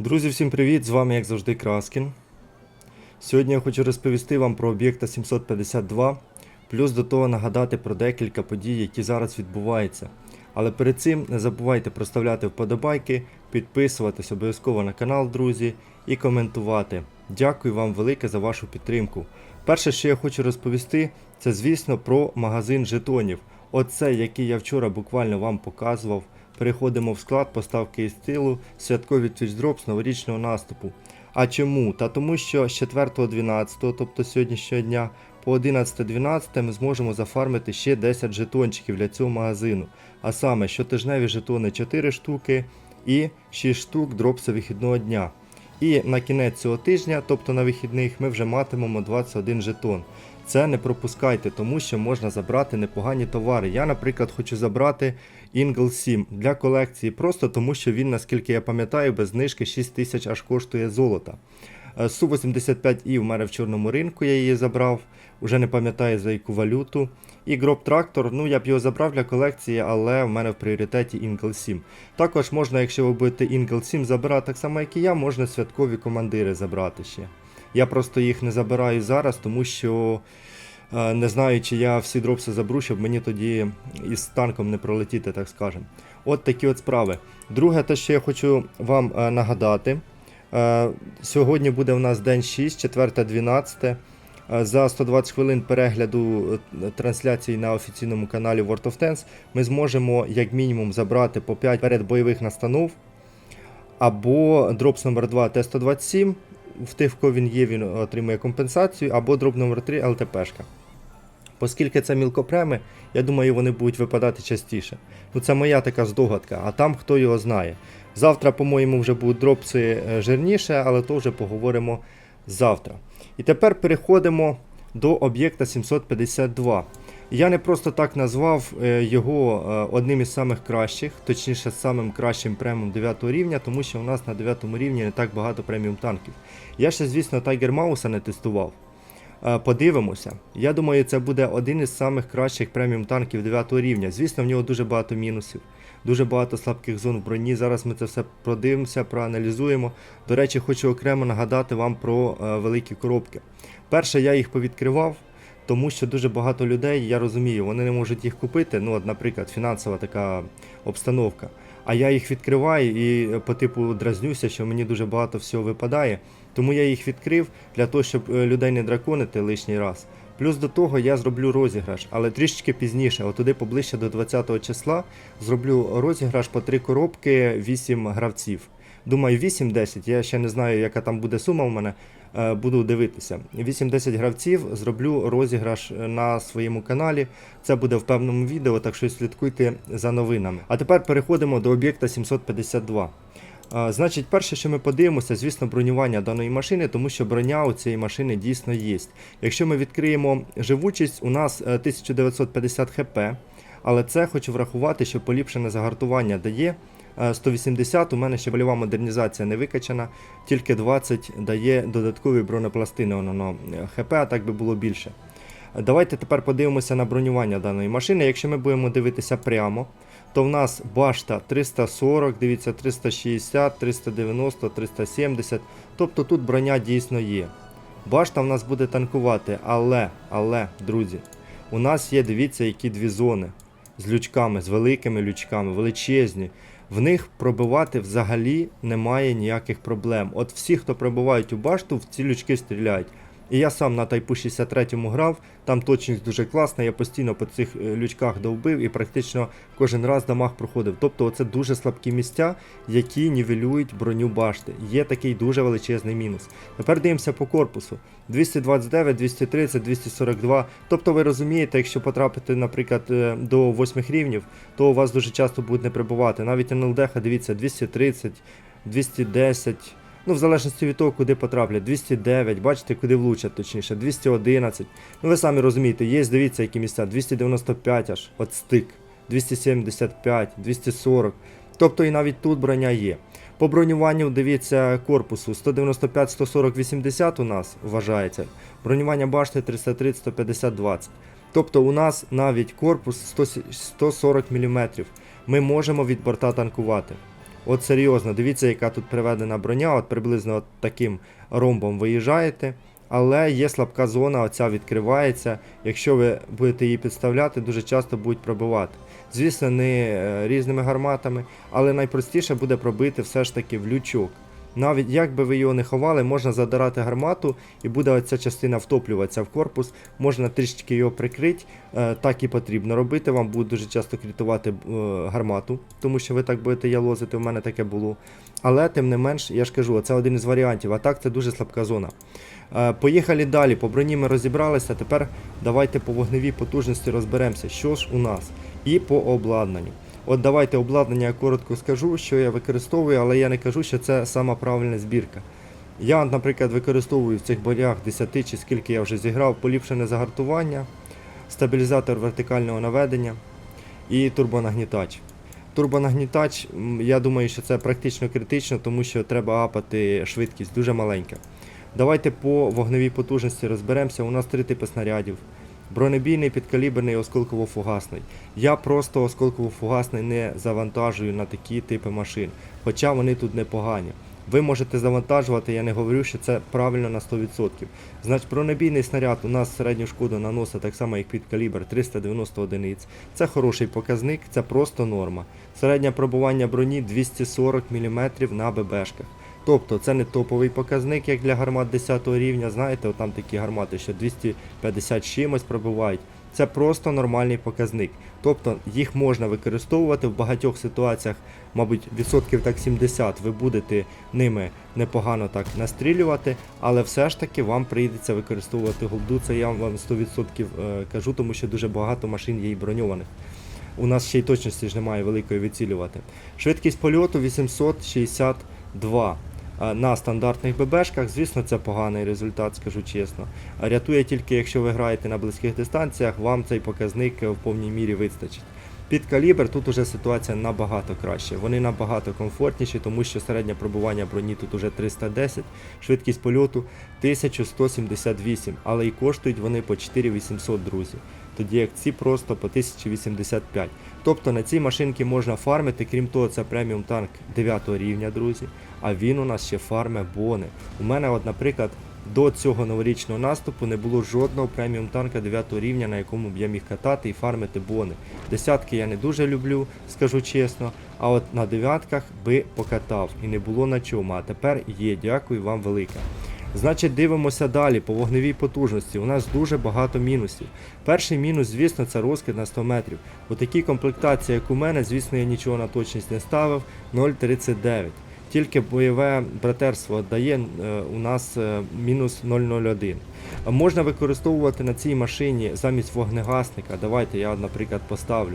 Друзі, всім привіт! З вами, як завжди, Краскін. Сьогодні я хочу розповісти вам про об'єкта 752, плюс до того нагадати про декілька подій, які зараз відбуваються. Але перед цим не забувайте проставляти вподобайки, підписуватись обов'язково на канал, друзі, і коментувати. Дякую вам велике за вашу підтримку. Перше, що я хочу розповісти, це звісно про магазин жетонів. Оце, який я вчора буквально вам показував. Переходимо в склад поставки із стилу, святкові твічдроп з новорічного наступу. А чому? Та тому що з 4.12, тобто сьогоднішнього дня, по 11.12 ми зможемо зафармити ще 10 жетончиків для цього магазину. А саме щотижневі жетони 4 штуки і 6 штук дропса вихідного дня. І на кінець цього тижня, тобто на вихідних, ми вже матимемо 21 жетон. Це не пропускайте, тому що можна забрати непогані товари. Я, наприклад, хочу забрати Ingle 7 для колекції, просто тому що він, наскільки я пам'ятаю, без знижки 6 тисяч аж коштує золота. Е, Су-85І в мене в чорному ринку, я її забрав, уже не пам'ятаю за яку валюту. І Гроб Трактор, ну я б його забрав для колекції, але в мене в пріоритеті Ingle 7. Також можна, якщо ви будете Ingle 7 забирати так само, як і я, можна святкові командири забрати ще. Я просто їх не забираю зараз, тому що е, не знаю, чи я всі дропси заберу, щоб мені тоді із танком не пролетіти, так скажем. От такі от справи. Друге, те, що я хочу вам е, нагадати. Е, Сьогодні буде у нас день 6, 4.12. Е, За 120 хвилин перегляду трансляції на офіційному каналі World of Tanks ми зможемо як мінімум забрати по 5 передбойових настанов або дропс номер 2 Т-127, в тих, в кого він є, він отримує компенсацію, або дроп номер 3 ЛТПшка. Оскільки це мілкопреми, я думаю, вони будуть випадати частіше. Ну це моя така здогадка, а там хто його знає. Завтра, по-моєму, вже будуть дропси е, жирніше, але то вже поговоримо завтра. І тепер переходимо до об'єкта 752. Я не просто так назвав е, його е, одним із самих кращих, точніше самим кращим преміум 9 рівня, тому що у нас на 9 рівні не так багато преміум танків. Я ще, звісно, Tiger Mouse не тестував. Е, Подивимося. Я думаю, це буде один із самих кращих преміум танків 9 рівня. Звісно, в нього дуже багато мінусів, дуже багато слабких зон в броні. Зараз ми це все продивимося, проаналізуємо. До речі, хочу окремо нагадати вам про великі коробки. Перше, я їх повідкривав. Тому що дуже багато людей, я розумію, вони не можуть їх купити. Ну, от, наприклад, фінансова така обстановка. А я їх відкриваю і е, по типу дразнюся, що мені дуже багато всього випадає. Тому я їх відкрив для того, щоб е, людей не драконити лишній раз. Плюс до того я зроблю розіграш, але трішечки пізніше, отуди поближче до 20 числа, зроблю розіграш по три коробки, 8 гравців. Думаю, 8-10, я ще не знаю, яка там буде сума у мене. Е, Буду дивитися. 8-10 гравців зроблю розіграш е, на своєму каналі. Це буде в певному відео, так що слідкуйте за новинами. А тепер переходимо до об'єкта 752. Значить, перше, що ми подивимося, звісно, бронювання даної машини, тому що броня у цієї машини дійсно є. Якщо ми відкриємо живучість, у нас е, 1950 хп, але це хочу врахувати, що поліпшене загартування дає. Е, 180, у мене ще больова модернізація не викачана, тільки 20 дає додаткові бронепластини воно е, ХП, а так би було більше. Е, Давайте тепер подивимося на бронювання даної машини. Якщо ми будемо дивитися прямо, то в нас башта 340, дивіться, 360, 390, 370. Тобто тут броня дійсно є. Башта в нас буде танкувати, але, але, друзі, у нас є, дивіться, які дві зони з лючками, з великими лючками, величезні. В них пробивати взагалі немає ніяких проблем. От всі, хто пробивають у башту, в ці лючки стріляють. І я сам на Тайпу 63 грав, там точність дуже класна, я постійно по цих е, лючках довбив і практично кожен раз дамаг проходив. Тобто це дуже слабкі місця, які нівелюють броню башти. Є такий дуже величезний мінус. Тепер дивимося по корпусу. 229, 230, 242. Тобто ви розумієте, якщо потрапити, наприклад, е, до 8 рівнів, то у вас дуже часто будуть не прибувати. Навіть НЛДХ, дивіться, 230, 210. Ну, в залежності від того, куди потраплять. 209, бачите, куди влучать, точніше, 211. Ну, ви самі розумієте, є, дивіться, які місця, 295 аж, от стик, 275, 240. Тобто і навіть тут броня є. По бронюванню, дивіться, корпусу 195, 140, 80 у нас вважається. Бронювання башти 330, 150, 20. Тобто у нас навіть корпус 140 мм. Ми можемо від борта танкувати. От серйозно, дивіться, яка тут приведена броня, от приблизно от таким ромбом виїжджаєте. Але є слабка зона, оця відкривається. Якщо ви будете її підставляти, дуже часто будуть пробивати. Звісно, не е, різними гарматами, але найпростіше буде пробити все ж таки в лючок. Навіть як би ви його не ховали, можна задирати гармату і буде оця частина втоплюватися в корпус, можна трішечки його прикрити, е, так і потрібно робити. Вам буде дуже часто крітувати е, гармату, тому що ви так будете ялозити, у мене таке було. Але тим не менш, я ж кажу, це один із варіантів, а так це дуже слабка зона. Е, Поїхали далі. По броні ми розібралися. Тепер давайте по вогневій потужності розберемося, що ж у нас. І по обладнанню. От давайте обладнання я коротко скажу, що я використовую, але я не кажу, що це сама правильна збірка. Я, наприклад, використовую в цих боях 10 чи скільки я вже зіграв, поліпшене загартування, стабілізатор вертикального наведення і турбонагнітач. Турбонагнітач, я думаю, що це практично критично, тому що треба апати швидкість дуже маленька. Давайте по вогневій потужності розберемося. У нас три типи снарядів. Бронебійний, підкаліберний, осколково-фугасний. Я просто осколково-фугасний не завантажую на такі типи машин, хоча вони тут непогані. Ви можете завантажувати, я не говорю, що це правильно на 100%. Значить, бронебійний снаряд у нас середню шкоду наносить так само, як під калібр 390 одиниць. Це хороший показник, це просто норма. Середнє пробування броні 240 мм на ББшках. Тобто це не топовий показник, як для гармат 10 рівня. Знаєте, там такі гармати, що 250 з чимось пробивають. Це просто нормальний показник. Тобто їх можна використовувати в багатьох ситуаціях, мабуть, відсотків так 70 ви будете ними непогано так настрілювати, але все ж таки вам прийдеться використовувати голду. Це я вам 100% е, кажу, тому що дуже багато машин є і броньованих. У нас ще й точності ж немає великої вицілювати. Швидкість польоту 862. На стандартних ББшках, звісно, це поганий результат, скажу чесно. Рятує тільки, якщо ви граєте на близьких дистанціях, вам цей показник в повній мірі вистачить. Під калібр тут уже ситуація набагато краще. Вони набагато комфортніші, тому що середнє пробування броні тут уже 310, швидкість польоту 1178, але і коштують вони по 4800, друзі. Тоді як ці просто по 1085. Тобто на цій машинці можна фармити, крім того, це преміум танк 9 рівня, друзі. А він у нас ще фарме бони. У мене, от, наприклад, до цього новорічного наступу не було жодного преміум танка 9 рівня, на якому б я міг катати і фармити бони. Десятки я не дуже люблю, скажу чесно. А от на дев'ятках би покатав і не було на чому. А тепер є. Дякую вам велике. Значить, дивимося далі по вогневій потужності. У нас дуже багато мінусів. Перший мінус, звісно, це розкид на 100 метрів. У такій комплектації, як у мене, звісно, я нічого на точність не ставив 0,39. Тільки бойове братерство дає е, у нас е, мінус 0,01. Можна використовувати на цій машині замість вогнегасника. Давайте я, наприклад, поставлю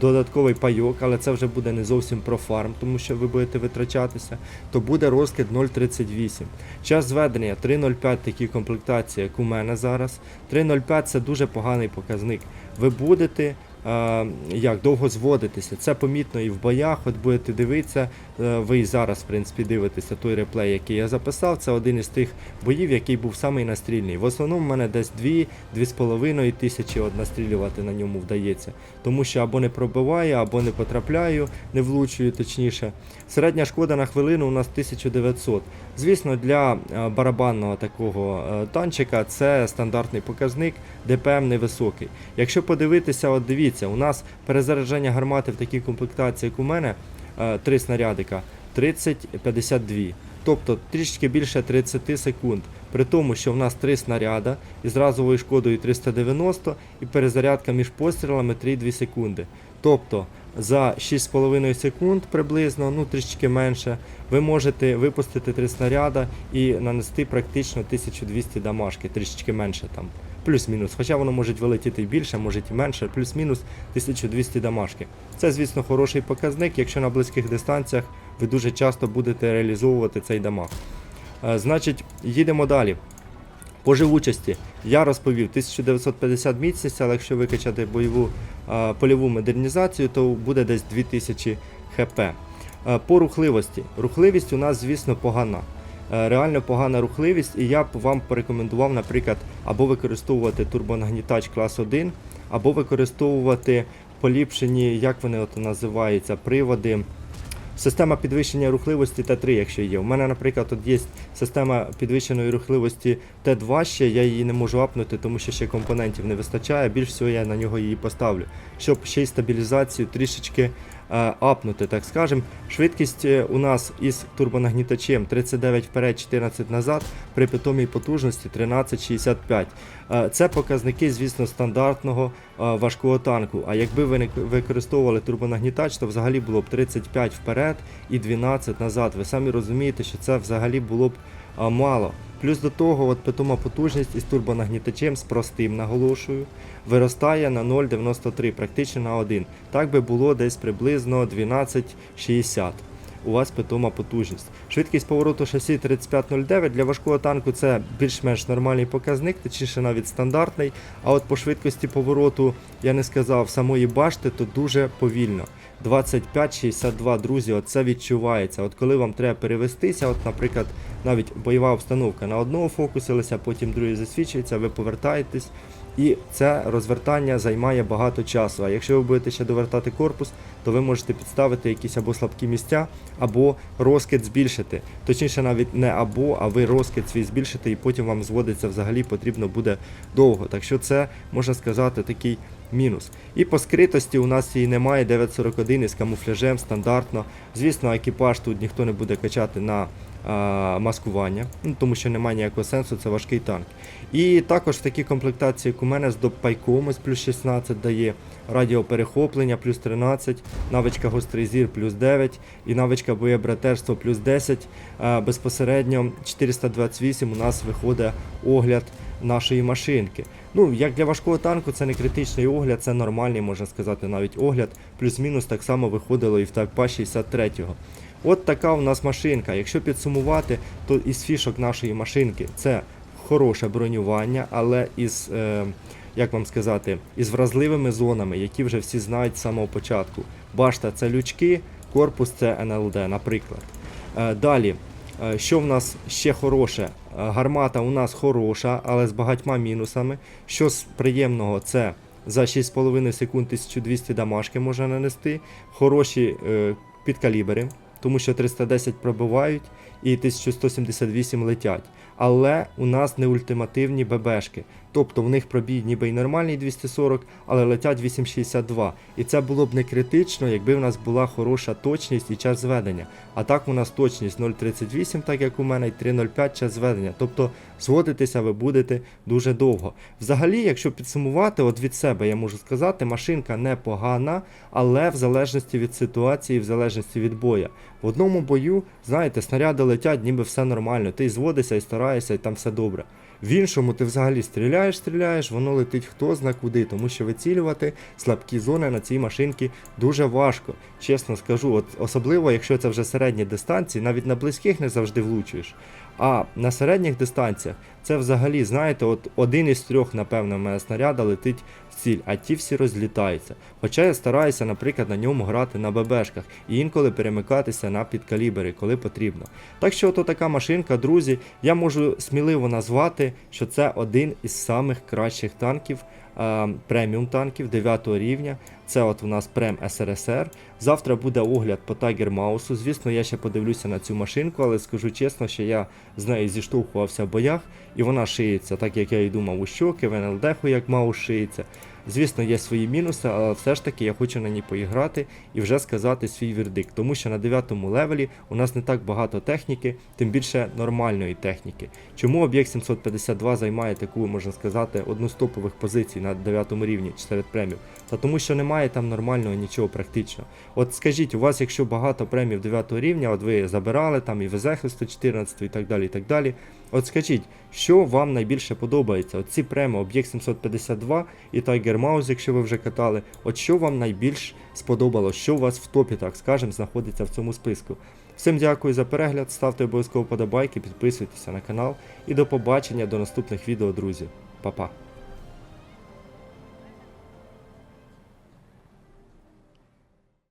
додатковий пайок, але це вже буде не зовсім про фарм, тому що ви будете витрачатися, то буде розкид 0,38. Час зведення 3,05 такі комплектації, як у мене зараз. 3,05 це дуже поганий показник. Ви будете е, як довго зводитися. Це помітно і в боях. От будете дивитися. Е, ви і зараз, в принципі, дивитеся той реплей, який я записав. Це один із тих боїв, який був самий настрільний. В основному в мене десь 2-2,5 тисячі настрілювати на ньому вдається. Тому що або не пробиваю, або не потрапляю, не влучую точніше. Середня шкода на хвилину у нас 1900. Звісно, для е, барабанного такого е, танчика це стандартний показник, ДПМ невисокий. Якщо подивитися, от дивіться, у нас перезаряджання гармати в такій комплектації, як у мене, е, три снарядика 30-52. Тобто трішки більше 30 секунд. При тому, що в нас три снаряда із разовою шкодою 390 і перезарядка між пострілами 3-2 секунди. Тобто за 6,5 секунд приблизно, ну трішки менше, ви можете випустити три снаряда і нанести практично 1200 дамажки, трішки менше там. Плюс-мінус. Хоча воно може вилетіти більше, може і менше, плюс-мінус 1200 дамажки. Це, звісно, хороший показник, якщо на близьких дистанціях ви дуже часто будете реалізовувати цей дамаг. Е, Значить, їдемо далі. По живучості я розповів 1950 міцність, але якщо викачати бойову польову модернізацію, то буде десь 2000 хп. Е, По рухливості. Рухливість у нас, звісно, погана. Е, Реально погана рухливість, і я б вам порекомендував, наприклад, або використовувати турбонагнітач клас 1, або використовувати поліпшені, як вони от називаються, приводи Система підвищення рухливості Т3, якщо є. У мене, наприклад, тут є система підвищеної рухливості Т2 ще, я її не можу апнути, тому що ще компонентів не вистачає. Більш всього я на нього її поставлю, щоб ще й стабілізацію трішечки апнути, так скажем. Швидкість е, у нас із турбонагнітачем 39 вперед, 14 назад, при питомій потужності 13,65. Е, Це показники, звісно, стандартного е, важкого танку. А якби ви не використовували турбонагнітач, то взагалі було б 35 вперед і 12 назад. Ви самі розумієте, що це взагалі було б мало. Плюс до того, от питома потужність із турбонагнітачем з простим наголошую, виростає на 0,93, практично на 1. Так би було десь приблизно 12,60. У вас питома потужність. Швидкість повороту шасі 3509 для важкого танку це більш-менш нормальний показник, точніше навіть стандартний. А от по швидкості повороту, я не сказав, самої башти, то дуже повільно. 25-62, друзі, от це відчувається. От коли вам треба перевестися, от, наприклад, навіть бойова обстановка на одного фокусилася, потім другий засвідчується, ви повертаєтесь. І це розвертання займає багато часу. А якщо ви будете ще довертати корпус, то ви можете підставити якісь або слабкі місця, або розкид збільшити. Точніше, навіть не або, а ви розкид свій збільшите, і потім вам зводиться взагалі потрібно буде довго. Так що це можна сказати такий мінус. І по скритості у нас її немає 941 із камуфляжем стандартно. Звісно, екіпаж тут ніхто не буде качати на маскування, ну, тому що немає ніякого сенсу, це важкий танк. І також в такій комплектації, як у мене з допайком із плюс 16 дає, радіоперехоплення плюс 13, навичка гострий зір плюс 9 і навичка боєбратерство плюс 10. Безпосередньо 428 у нас виходить огляд нашої машинки. Ну, як для важкого танку, це не критичний огляд, це нормальний, можна сказати, навіть огляд. Плюс-мінус так само виходило і в Тайпа 63-го. От така у нас машинка. Якщо підсумувати, то із фішок нашої машинки це хороше бронювання, але із, е, як вам сказати, із вразливими зонами, які вже всі знають з самого початку. Башта це лючки, корпус це НЛД, наприклад. Е, далі, е, що в нас ще хороше? Е, Гармата у нас хороша, але з багатьма мінусами. Що з приємного, це за 6,5 секунд 1200 дамажки можна нанести. Хороші е, підкалібери, тому що 310 пробивають і 1178 летять. Але у нас не ультимативні ББшки. Тобто в них пробій ніби й нормальний 240, але летять 862. І це було б не критично, якби в нас була хороша точність і час зведення. А так у нас точність 0,38, так як у мене, і 3,05 час зведення. Тобто зводитися ви будете дуже довго. Взагалі, якщо підсумувати, от від себе я можу сказати, машинка непогана, але в залежності від ситуації, в залежності від боя. В одному бою, знаєте, снаряди летять, ніби все нормально. Ти зводишся і стараєшся, і там все добре. В іншому ти взагалі стріляєш, стріляєш, воно летить хто зна куди, тому що вицілювати слабкі зони на цій машинці дуже важко. Чесно скажу, от особливо, якщо це вже середні дистанції, навіть на близьких не завжди влучуєш. А на середніх дистанціях це взагалі, знаєте, от один із трьох, напевно, в мене снаряда летить в ціль, а ті всі розлітаються. Хоча я стараюся, наприклад, на ньому грати на ББшках і інколи перемикатися на підкалібери, коли потрібно. Так що, ото така машинка, друзі, я можу сміливо назвати, що це один із самих кращих танків. Преміум танків 9 рівня. Це от у нас Прем СРСР. Завтра буде огляд по Tiger Маусу. Звісно, я ще подивлюся на цю машинку, але скажу чесно, що я з нею зіштовхувався в боях, вона шиється, так як я і думав у щоки, в НЛД, як мало шиється. Звісно, є свої мінуси, але все ж таки я хочу на ній поіграти і вже сказати свій вердикт. Тому що на 9 левелі у нас не так багато техніки, тим більше нормальної техніки. Чому об'єкт 752 займає таку, можна сказати, одну з топових позицій на 9 рівні серед премів? Та тому що немає там нормального нічого практично. От скажіть, у вас, якщо багато премів 9 рівня, от ви забирали там і ВЗХ 114 і так далі, і так далі. От скажіть, що вам найбільше подобається? От ці преми, об'єкт 752 і Tiger Mouse, якщо ви вже катали, от що вам найбільш сподобалось, що у вас в топі, так скажем, знаходиться в цьому списку. Всім дякую за перегляд, ставте обов'язково подобайки, підписуйтеся на канал і до побачення до наступних відео, друзі. Па-па.